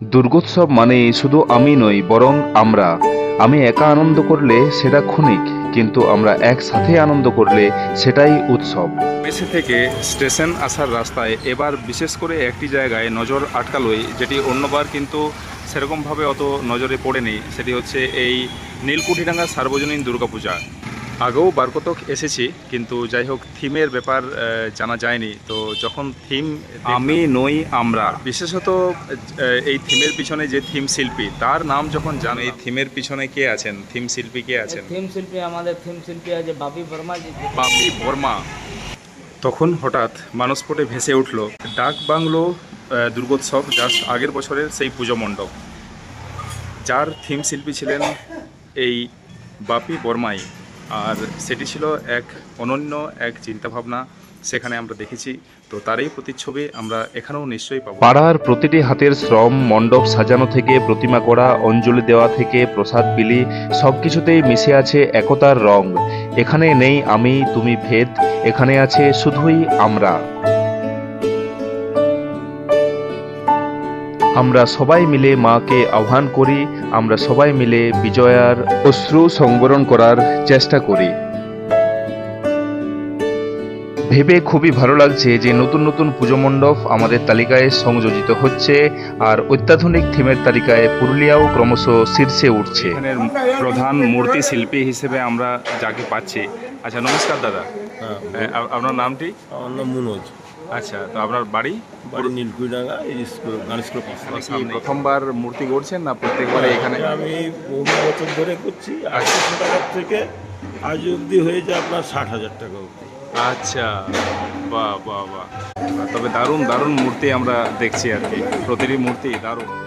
দুর্গোৎসব মানে শুধু আমি নই, বরং আমরা। আমি একা আনন্দ করলে সেটা ক্ষণিক, কিন্তু আমরা একসাথে আনন্দ করলে সেটাই উৎসব। মেসে থেকে স্টেশন আসার রাস্তায় এবার বিশেষ করে একটি জায়গায় নজর আটকালোই, যেটি অন্যবার কিন্তু সেরকমভাবে অত নজরে পড়েনি, সেটি হচ্ছে এই নীলকুঠিডাঙ্গা সার্বজনীন দুর্গাপূজা। আগেও বারকতক এসেছি কিন্তু যাই হোক থিমের ব্যাপার জানা যায়নি। তো যখন থিম আমি নই আমরা। বিশেষত এই থিমের পিছনে যে থিম শিল্পী তার নাম যখন জানো এই থিমের পিছনে কে আছেন? থিম শিল্পী কে আছেন? থিম শিল্পী আমাদের থিম শিল্পী আছে বাপি বর্মা জি। বাপি বর্মা। তখন হঠাৎ মানসপটে ভেসে উঠল ডাক বাংলো দুর্গোৎসব জাস্ট আগের বছরের সেই পুজো মণ্ডপ। যার থিম শিল্পী ছিলেন এই বাপি বর্মাই। আর সেটি ছিল এক অনন্য এক চিন্তাভাবনা সেখানে আমরা দেখেছি। তো তারই প্রতিচ্ছবি আমরা এখানেও নিশ্চয়ই পাবো। পাড়ার প্রতিটি হাতের শ্রম, মণ্ডপ সাজানো থেকে প্রতিমা করা, অঞ্জলি দেওয়া থেকে প্রসাদ, বিলি সব কিছুতেই মিশে আছে একতার রং। এখানে নেই আমি, তুমি, ভেদ। এখানে আছে শুধুই আমরা। আমরা সবাই মিলে মাকে আহ্বান করি আমরা সবাই মিলে বিজয়ার অশ্রু সংবরণ করার চেষ্টা করি। ভেবে খুবই ভালো লাগছে যে নতুন নতুন পুজো মণ্ডপ আমাদের তালিকায় সংযোজিত হচ্ছে আর অত্যাধুনিক থিমের তালিকায় পুরুলিয়াও ক্রমশ শীর্ষে উঠছে। প্রধান মূর্তি শিল্পী হিসেবে আমরা যাকে পাচ্ছি। আচ্ছা নমস্কার দাদা। হ্যাঁ আপনার নামটি? আমার নাম মনোজ। আচ্ছা তো আপনার বাড়ি? বাড়ি নীলকুইডাঙ্গা এই স্কুল গান স্কুল পাশে। প্রথমবার মূর্তি গড়ছেন না প্রত্যেকবারে এখানে? আমি বহু বছর ধরে করছি আটশো টাকার থেকে আজ অবধি হয়েছে আপনার ষাট হাজার টাকা অবধি। আচ্ছা বাহ বাহ বাহ। তবে দারুণ দারুণ মূর্তি আমরা দেখছি আর কি। প্রতিটি মূর্তি দারুণ।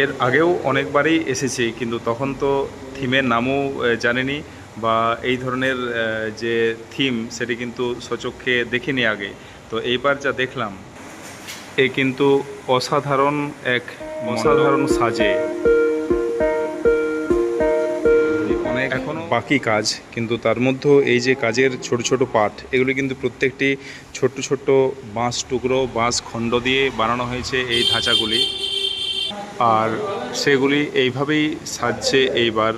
এর আগেও অনেকবারই এসেছি কিন্তু তখন তো থিমের নামও জানিনি বা এই ধরনের যে থিম সেটি কিন্তু সচক্ষে দেখিনি আগে। তো এইবার যা দেখলাম এ কিন্তু অসাধারণ এক অসাধারণ। সাজে। অনেক এখনও বাকি কাজ কিন্তু তার মধ্যেও এই যে কাজের ছোট ছোট পার্ট এগুলি কিন্তু প্রত্যেকটি ছোট্ট ছোট্ট বাঁশ টুকরো বাঁশ খণ্ড দিয়ে বানানো হয়েছে এই ধাঁচাগুলি। আর সেগুলি এইভাবেই সাজছে এইবার।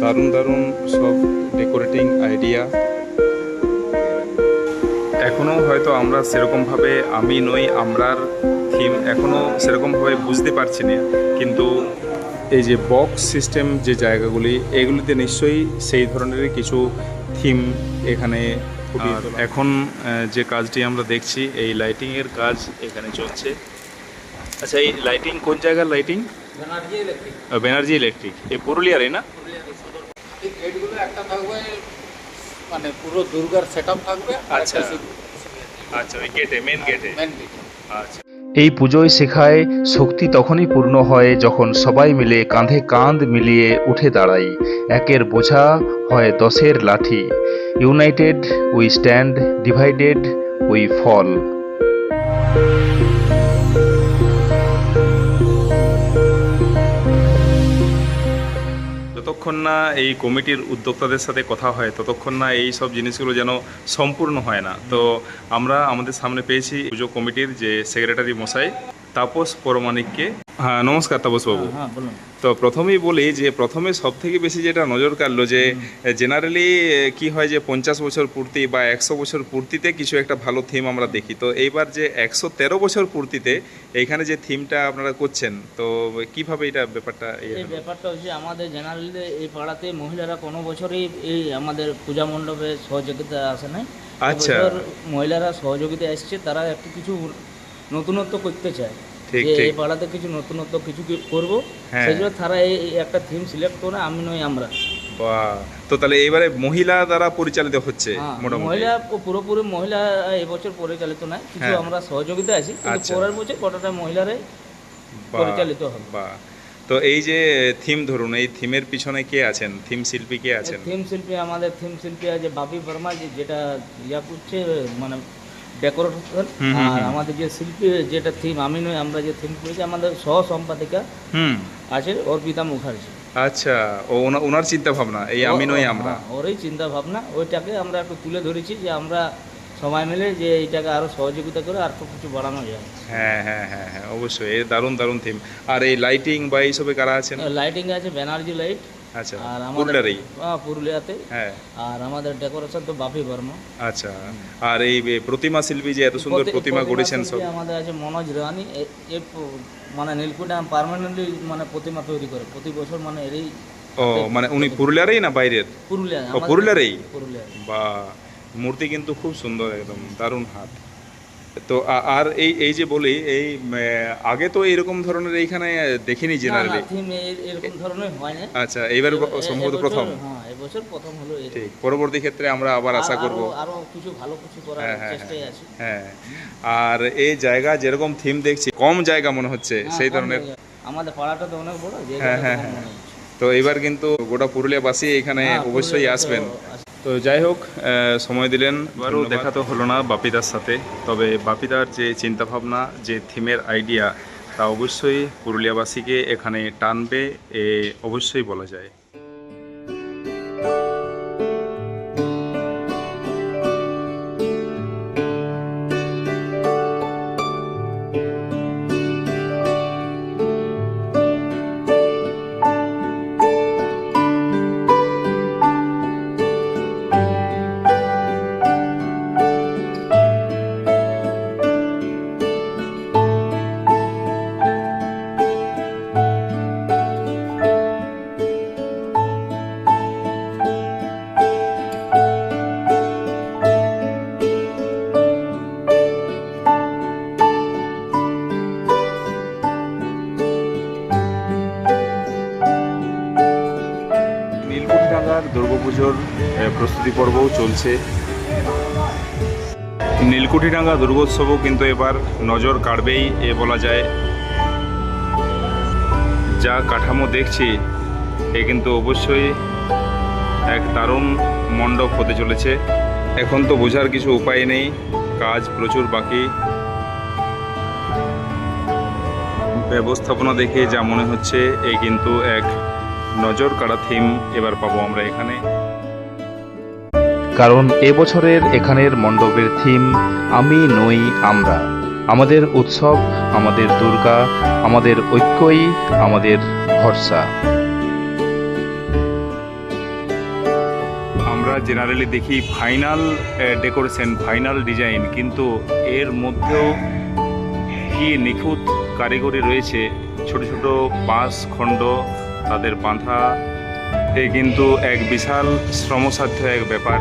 দারুণ দারুণ সব ডেকোরেটিং আইডিয়া এখনও হয়তো আমরা সেরকমভাবে আমি নই আমরার থিম এখনও সেরকমভাবে বুঝতে পারছি না। কিন্তু এই যে বক্স সিস্টেম যে জায়গাগুলি এগুলিতে নিশ্চয়ই সেই ধরনেরই কিছু থিম এখানে আর এখন যে কাজটি আমরা দেখছি এই লাইটিংয়ের কাজ এখানে চলছে। আচ্ছা এই লাইটিং কোন জায়গার lighting Banerjee electric Banerjee electric এই পুরুলিয়ারই না এই গেটগুলো একটা থাকবে মানে পুরো দুর্গার সেট থাকবে আচ্ছা। আচ্ছা ওই গেটে মেন গেটে মেন গেট আচ্ছা। এই পুজোয় শেখায় শক্তি তখনই পূর্ণ হয় যখন সবাই মিলে কাঁধে কাঁধ মিলিয়ে উঠে দাঁড়াই। একের বোঝা হয় দশের লাঠি। United we stand divided we fall যতক্ষণ না এই কমিটির উদ্যোক্তাদের সাথে কথা হয়, ততক্ষণ না এই সব জিনিসগুলো যেন সম্পূর্ণ হয় না। তো আমরা আমাদের সামনে পেয়েছি পুজো কমিটির যে সেক্রেটারি মশাই। তাপস পরমাণিককে। হ্যাঁ নমস্কার তাপসবাবু হ্যাঁ বলুন। তো প্রথমেই বলি যে প্রথমে সব থেকে বেশি যেটা নজর কাড়লো যে জেনারেলি কি হয় যে পঞ্চাশ বছর পূর্তি বা একশো বছর পূর্তিতে কিছু একটা ভালো থিম আমরা দেখি। তো এইবার যে একশো তেরো বছর পূর্তিতে এইখানে যে থিমটা আপনারা করছেন তো কীভাবে এটা ব্যাপারটা ইয়ে এই ব্যাপারটা হচ্ছে আমাদের জেনারেলি এই পাড়াতে মহিলারা কোনো বছরই এই আমাদের পূজা মণ্ডপে সহযোগিতা আসে নাই। আচ্ছা। মহিলারা সহযোগিতা এসছে তারা একটু কিছু নতুনত্ব করতে চায়। ঠিক, যে। এই পাড়াতে কিছু নতুনত্ব কিছু করব হ্যাঁ। সেই জন্য তারা এই একটা থিম সিলেক্ট করে আমি নই আমরা বাহ তো তাহলে এইবারে মহিলা দ্বারা পরিচালিত হচ্ছে হ্যাঁ, মোটামুটি মহিলা পুরোপুরি মহিলা এবছর পরিচালিত নয় কিছু হ্যাঁ। আমরা সহযোগিতা আছি কিন্তু আচ্ছা। পরের বছর কতটা মহিলারাই পরিচালিত হবে বাহ তো এই যে থিম ধরুন এই থিমের পিছনে কে আছেন থিম শিল্পী কে আছেন থিম শিল্পী আমাদের থিম শিল্পী আছে বাপি বর্মা যে যেটা ইয়া করছে মানে হুম, আর আমাদের যে শিল্পী যেটা থিম আমি নই আমরা যে থিম করেছি আমাদের সহ সম্পাদিকা হুম। আছে অর্পিতা মুখার্জি। আচ্ছা ও ওনার চিন্তা ভাবনা এই আমি নই আমরা। হ্যাঁ, ওরই চিন্তা ভাবনা ওইটাকে আমরা একটু তুলে ধরেছি যে আমরা সবাই মিলে যে এইটাকে আরও সহযোগিতা করে আর কিছু বাড়ানো যায়। হ্যাঁ হ্যাঁ হ্যাঁ হ্যাঁ অবশ্যই এর দারুণ দারুণ থিম আর এই লাইটিং বা এইসবে কারা আছেন? লাইটিং আছে ব্যানার্জি লাইট আচ্ছা আর আমাদের পুরুলিয়ারই হ্যাঁ, পুরুলিয়াতে। হ্যাঁ। আর আমাদের ডেকোরেশন তো বাপি বর্মা। আচ্ছা আর এই প্রতিমা শিল্পী যে এত সুন্দর প্রতিমা গড়েছেন সব। আমাদের আছে মনোজ রানি মানে পার্মানেন্টলি মানে প্রতিমা তৈরি করে। প্রতি বছর মানে এরই ও মানে উনি পুরুলিয়ারই না বাইরের? পুরুলিয়া পুরুলিয়ারই? পুরুলিয়া বা মূর্তি কিন্তু খুব সুন্দর একদম দারুণ হাত। তো আর এই এই যে বলি এই আগে তো এরকম ধরনের এইখানে দেখিনি জেনারেলি এরকম ধরনের হয় না। আচ্ছা এইবার সম্ভবত প্রথম। হ্যাঁ এবছর প্রথম হলো এরকম। ঠিক পরবর্তী ক্ষেত্রে আমরা আবার আশা করব। আরো- কিছু ভালো কিছু করার হ্যাঁ, হ্যাঁ, চেষ্টায় আছি। হ্যাঁ। আর এই জায়গা যেরকম থিম দেখছি কম জায়গা মনে হচ্ছে সেই ধরনের। আমাদের পাড়াটা তো অনেক বড় হ্যাঁ, হ্যাঁ। তো এবার কিন্তু গোটা পুরুলিয়াবাসী এখানে অবশ্যই আসবেন। আসবে। তো যাই হোক সময় দিলেন এবারও দেখা তো হলো না বাপিদার সাথে তবে বাপিদার যে চিন্তাভাবনা যে থিমের আইডিয়া তা অবশ্যই পুরুলিয়াবাসীকে এখানে টানবে এ অবশ্যই বলা যায়। প্রস্তুতি পর্বও চলছে। নীলকুঠিডাঙ্গা দুর্গোৎসবও কিন্তু এবার নজর কাড়বেই এ বলা যায়। যা কাঠামো দেখছি, এ কিন্তু অবশ্যই এক দারুণ মণ্ডপ হতে চলেছে। এখন তো বোঝার কিছু উপায় নেই, কাজ প্রচুর বাকি। ব্যবস্থাপনা দেখে যা মনে হচ্ছে, এ কিন্তু এক নজর কাড়া থিম এবার পাবো আমরা এখানে। কারণ এবছরের এখানের মণ্ডপের থিম আমি নই আমরা। আমাদের উৎসব, আমাদের দুর্গা, আমাদের ঐক্যই, আমাদের ভরসা। আমরা জেনারেলি দেখি ফাইনাল ডেকোরেশন ফাইনাল ডিজাইন কিন্তু এর মধ্যেও কি নিখুঁত কারিগরি রয়েছে? ছোট ছোট বাঁশ খণ্ড তাদের বাঁধা, এ কিন্তু এক বিশাল শ্রমসাধ্য এক ব্যাপার।